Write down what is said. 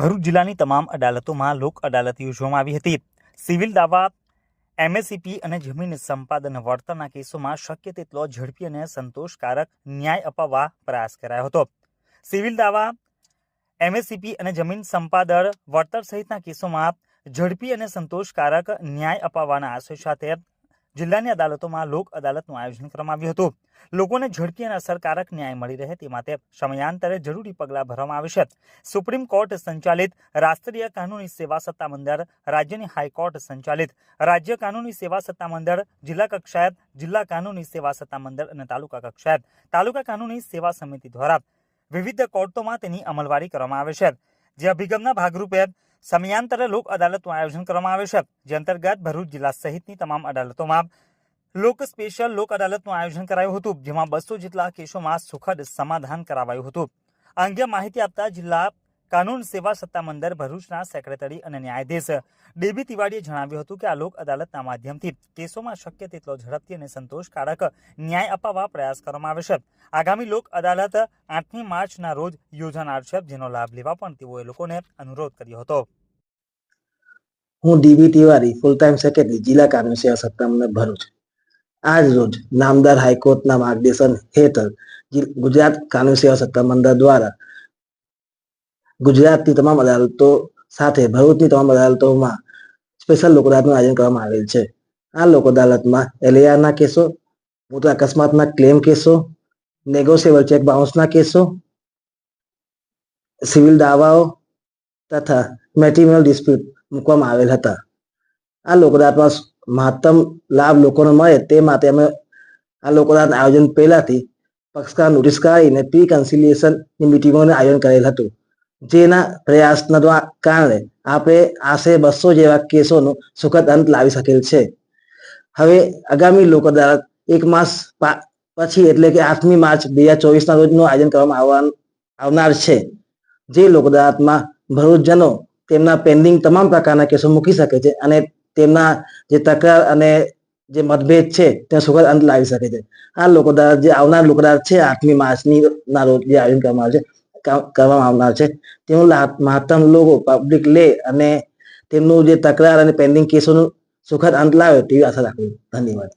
ભરૂચ જિલ્લાની તમામ અદાલતોમાં લોક અદાલત યોજવામાં આવી હતી. સિવિલ દાવા એમએસીપી અને જમીન સંપાદન વળતરના કેસોમાં શક્ય તેટલો ઝડપી અને સંતોષકારક ન્યાય અપાવવા પ્રયાસ કરાયો હતો. સિવિલ દાવા, એમએસસીપી અને જમીન સંપાદન વળતર સહિતના કેસોમાં ઝડપી અને સંતોષકારક ન્યાય અપાવવાના આશય સાથે જિલ્લાની અદાલતોમાં લોક અદાલતનું આયોજન કરવામાં આવ્યું હતું. લોકોને ઝડપી અને અસરકારક ન્યાય મળી રહે તે માટે સમયાંતરે જરૂરી પગલાં ભરવામાં આવે છે. સુપ્રીમ કોર્ટ સંચાલિત રાષ્ટ્રીય કાનૂની સેવા સત્તા મંડળ રાજ્યની હાઈકોર્ટ સંચાલિત રાજ્ય કાનૂની સેવા સત્તામંડળ, જિલ્લા કક્ષાએ જિલ્લા કાનૂની સેવા સત્તા મંડળ અને તાલુકા કક્ષાએ તાલુકા કાનૂની સેવા સમિતિ દ્વારા વિવિધ કોર્ટોમાં તેની અમલવારી કરવામાં આવે છે. જે અભિગમના ભાગરૂપે સમયાંતરે લોક અદાલતનું આયોજન કરવામાં આવે છે. જે અંતર્ગત ભરૂચ જિલ્લા સહિતની તમામ અદાલતોમાં લોક સ્પેશિયલ લોક અદાલતનું આયોજન કરાયું હતું, જેમાં બસો જેટલા કેસોમાં સુખદ સમાધાન કરાવાયું હતું. આ અંગે માહિતી આપતા જિલ્લા કાનૂન સેવા સત્તામંડળ ભરૂચના સેક્રેટરી અને ન્યાયાધીશ ડેબી તિવાડીએ જણાવ્યું હતું કે આ લોક અદાલતના માધ્યમથી કેસોમાં શક્ય તેટલો ઝડપથી અને સંતોષકારક ન્યાય અપાવવા પ્રયાસ કરવામાં આવે છે. આગામી લોક અદાલત આઠમી માર્ચના રોજ યોજાનાર છે, જેનો લાભ લેવા પણ તેઓએ લોકોને અનુરોધ કર્યો હતો. હું DB Tiwari full time secretary જિલ્લા કાનૂની સેવા ભરૂચ આજ રોજ નામદાર હાઈકોર્ટના માર્ગદર્શન હેઠળ ગુજરાત કાનૂન સેવા સત્તામંડળ દ્વારા ગુજરાતની તમામ અદાલતો સાથે, ભરૂચની તમામ અદાલતોમાં સ્પેશિયલ લોક અદાલતનું આયોજન કરવામાં આવેલ છે. આ લોક અદાલતમાં એલએઆરના કેસો, મોટા અકસ્માતના ક્લેમ કેસો નેગોશિયેબલ ચેક બાઉન્સના કેસો સિવિલ દાવાઓ તથા મેટિરિયલ ડિસ્પ્યુટ મૂકવામાં આવેલ હતા. આ લોકદાંતમાં મહત્તમ લાભ લોકોને મળે તે માટે અમે આ લોક આયોજન પહેલાથી પક્ષકાર નોટિસ કાઢીને પ્રી કન્સિલિએશનની મિટિંગોનું આયોજન કરેલ હતું. જેના પ્રયાસના કારણે આપણે આશરે બસો જેવા કેસોનો સુખદ અંત લાવી શકેલ છે. હવે આગામી લોક એક માસ પછી એટલે કે આઠમી માર્ચ બે હજાર ચોવીસના રોજનું આયોજન કરવામાં આવનાર છે. જે લોક ભરૂચજનો તેમના પેન્ડિંગ તમામ પ્રકારના કેસો મૂકી શકે છે અને તેમના જે તકરાર અને જે મતભેદ છે તે સુખદ અંત લાવી શકે છે. આ લોકો દ્વારા જે આવનાર લોકો છે, આઠમી માર્ચની ના રોજ જે આયોજન કરવામાં આવે છે કરવામાં આવનાર છે તેનું મહત્તમ લોકો પબ્લિક લે અને તેમનું જે તકરાર અને પેન્ડિંગ કેસોનું સુખદ અંત લાવે તેવી આશા રાખવી ધન્યવાદ.